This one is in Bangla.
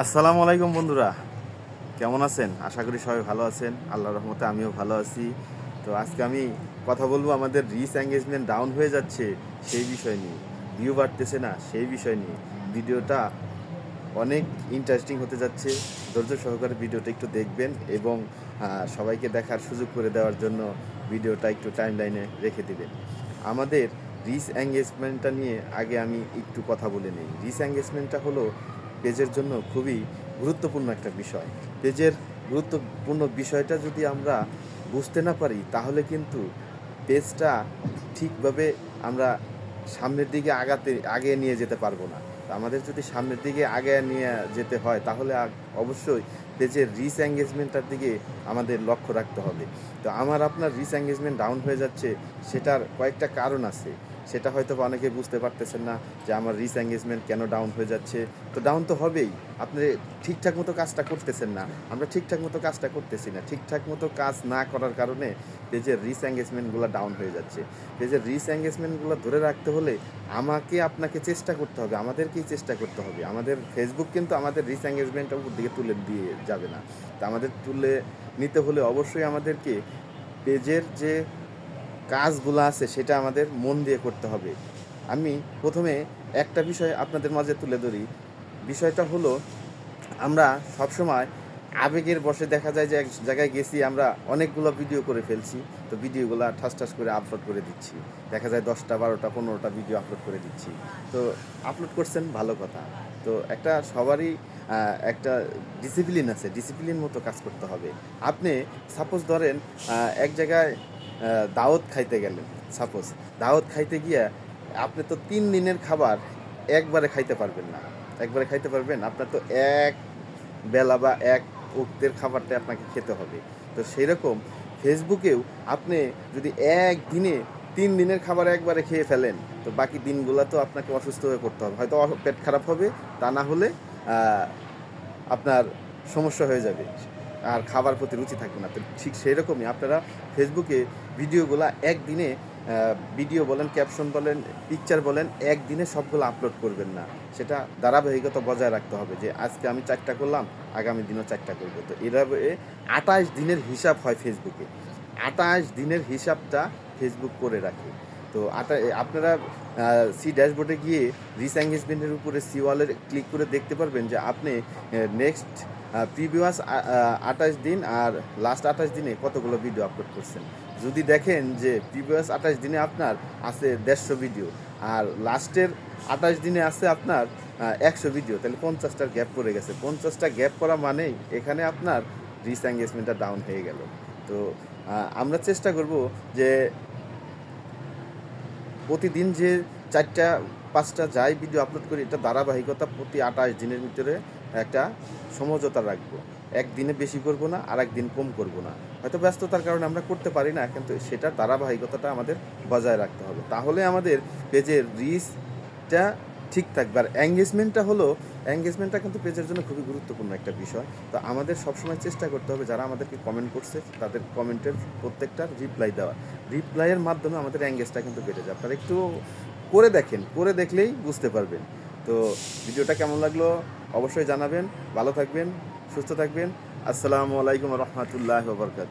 আসসালামু আলাইকুম বন্ধুরা। কেমন আছেন? আশা করি সবাই ভালো আছেন। আল্লাহর রহমতে আমিও ভালো আছি। তো আজকে আমি কথা বলব আমাদের রিচ এঙ্গেজমেন্ট ডাউন হয়ে যাচ্ছে সেই বিষয় নিয়ে। ভিউ বাড়তেছে না সেই বিষয় নিয়ে। ভিডিওটা অনেক ইন্টারেস্টিং হতে যাচ্ছে। ধৈর্য সহকারে ভিডিওটা একটু দেখবেন এবং সবাইকে দেখার সুযোগ করে দেওয়ার জন্য ভিডিওটা একটু টাইম লাইনে রেখে দেবেন। আমাদের রিচ এঙ্গেজমেন্টটা নিয়ে আগে আমি একটু কথা বলে নিই। রিচ এঙ্গেজমেন্টটা হলো পেজের জন্য খুবই গুরুত্বপূর্ণ একটা বিষয়। পেজের গুরুত্বপূর্ণ বিষয়টা যদি আমরা বুঝতে না পারি, তাহলে কিন্তু পেজটা ঠিকভাবে আমরা সামনের দিকে আগাতে আগে নিয়ে যেতে পারব না। আমাদের যদি সামনের দিকে আগে নিয়ে যেতে হয়, তাহলে অবশ্যই পেজের রিচ এঙ্গেজমেন্টটার দিকে আমাদের লক্ষ্য রাখতে হবে। তো আমার আপনার রিচ এঙ্গেজমেন্ট ডাউন হয়ে যাচ্ছে, সেটার কয়েকটা কারণ আছে। সেটা হয়তো অনেকে বুঝতে পারতেছেন না যে আমার রিচ এঙ্গেজমেন্ট কেন ডাউন হয়ে যাচ্ছে। তো ডাউন তো হবেই। আপনি ঠিকঠাক মতো কাজটা করতেছেন না। আমরা ঠিকঠাক মতো কাজটা করতেছি না। ঠিকঠাক মতো কাজ না করার কারণে পেজের রিচ এঙ্গেজমেন্টগুলো ডাউন হয়ে যাচ্ছে। পেজের রিচ এঙ্গেজমেন্টগুলো ধরে রাখতে হলে আমাকে আপনাকে চেষ্টা করতে হবে। আমাদেরকেই চেষ্টা করতে হবে। আমাদের ফেসবুক কিন্তু আমাদের রিচ এঙ্গেজমেন্টটা উপর দিকে তুলে দিয়ে যাবে না। তা আমাদের তুলে নিতে হলে অবশ্যই আমাদেরকে পেজের যে কাজগুলো আছে, সেটা আমাদের মন দিয়ে করতে হবে। আমি প্রথমে একটা বিষয় আপনাদের মাঝে তুলে ধরি। বিষয়টা হলো, আমরা সবসময় আবেগের বসে দেখা যায় যে এক জায়গায় গেছি, আমরা অনেকগুলো ভিডিও করে ফেলছি। তো ভিডিওগুলো ঠাস ঠাস করে আপলোড করে দিচ্ছি। দেখা যায় দশটা, বারোটা, পনেরোটা ভিডিও আপলোড করে দিচ্ছি। তো আপলোড করছেন, ভালো কথা। তো একটা সবারই একটা ডিসিপ্লিন আছে ডিসিপ্লিন মতো কাজ করতে হবে। আপনি সাপোজ ধরেন এক জায়গায় দাওয়াত খাইতে গেলেন সাপোজ দাওয়াত খাইতে গিয়ে আপনি তো তিন দিনের খাবার একবারে খাইতে পারবেন না। একবারে খাইতে পারবেন, আপনার তো এক বেলা বা এক উক্তের খাবারটা আপনাকে খেতে হবে। তো সেই রকম ফেসবুকেও আপনি যদি এক দিনে তিন দিনের খাবার একবারে খেয়ে ফেলেন, তো বাকি দিনগুলো তো আপনাকে অসুস্থ হয়ে করতে হবে। হয়তো পেট খারাপ হবে, তা না হলে আপনার সমস্যা হয়ে যাবে। আর খাবার প্রতি রুচি থাকবে না। তো ঠিক সেই রকমই আপনারা ফেসবুকে ভিডিওগুলো একদিনে ভিডিও বলেন, ক্যাপশন বলেন, পিকচার বলেন, একদিনে সবগুলো আপলোড করবেন না। সেটা ধারাবাহিকতা বজায় রাখতে হবে যে আজকে আমি চারটা করলাম, আগামী দিনও চারটা করব। তো এভাবে আঠাশ দিনের হিসাব হয় ফেসবুকে। আঠাশ দিনের হিসাবটা ফেসবুক করে রাখে। তো আটা আপনারা সি ড্যাশবোর্ডে গিয়ে রিস এঙ্গেজমেন্টের উপরে, সি ওয়ালের ক্লিক করে দেখতে পারবেন যে আপনি নেক্সট প্রিভিয়াস আঠাশ দিন আর লাস্ট আঠাশ দিনে কতগুলো ভিডিও আপলোড করছেন? যদি দেখেন যে প্রিভিয়াস আঠাশ দিনে আপনার আছে দেড়শো ভিডিও আর লাস্টের আঠাশ দিনে আছে আপনার একশো ভিডিও তাহলে পঞ্চাশটার গ্যাপ পড়ে গেছে। পঞ্চাশটা গ্যাপ করা মানেই এখানে আপনার রিস এঙ্গেজমেন্টটা ডাউন হয়ে গেল। তো আমরা চেষ্টা করব যে প্রতিদিন যে চারটা, পাঁচটা যাই ভিডিও আপলোড করি, এটা ধারাবাহিকতা প্রতি আঠাশ দিনের ভিতরে একটা সমঝোতা রাখব। একদিনে বেশি করব না আর একদিন কম করব না। হয়তো ব্যস্ততার কারণে আমরা করতে পারি না, কিন্তু সেটা ধারাবাহিকতাটা আমাদের বজায় রাখতে হবে। তাহলে আমাদের পেজের রিচটা ঠিক থাকবে। আর এঙ্গেজমেন্টটা হলো এঙ্গেজমেন্টটা কিন্তু পেজের জন্য খুবই গুরুত্বপূর্ণ একটা বিষয়। তো আমাদের সবসময় চেষ্টা করতে হবে, যারা আমাদেরকে কমেন্ট করছে, তাদের কমেন্টের প্রত্যেকটার রিপ্লাই দেওয়া রিপ্লাইয়ের মাধ্যমে আমাদের এঙ্গেজটা কিন্তু বেড়ে যায়। আপনারা একটু করে দেখেন, করে দেখলেই বুঝতে পারবেন। তো ভিডিওটা কেমন লাগল অবশ্যই জানাবেন। ভালো থাকবেন, সুস্থ থাকবেন। আসসালামু আলাইকুম রহমতুল্লাহ বরকাত